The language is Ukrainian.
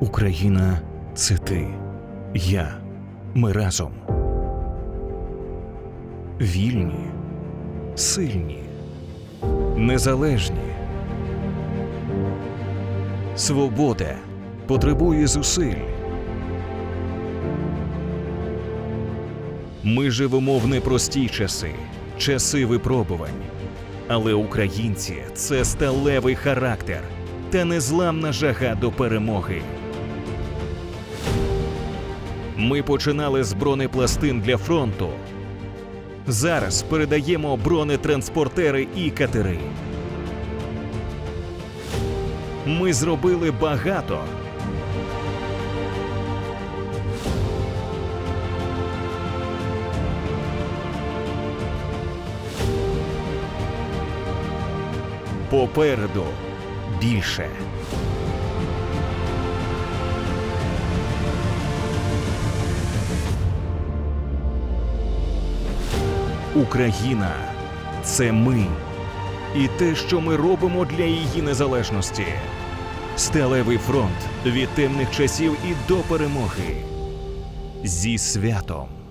Україна це ти, я. Ми разом. Вільні, сильні, незалежні. Свобода потребує зусиль. Ми живемо в непрості часи, часи випробувань. Але українці це сталевий характер та незламна жага до перемоги. Ми починали з бронепластин для фронту. Зараз передаємо бронетранспортери і катери. Ми зробили багато. Попереду більше. Україна це ми і те, що ми робимо для її незалежності. Сталевий фронт від темних часів і до перемоги. Зі святом.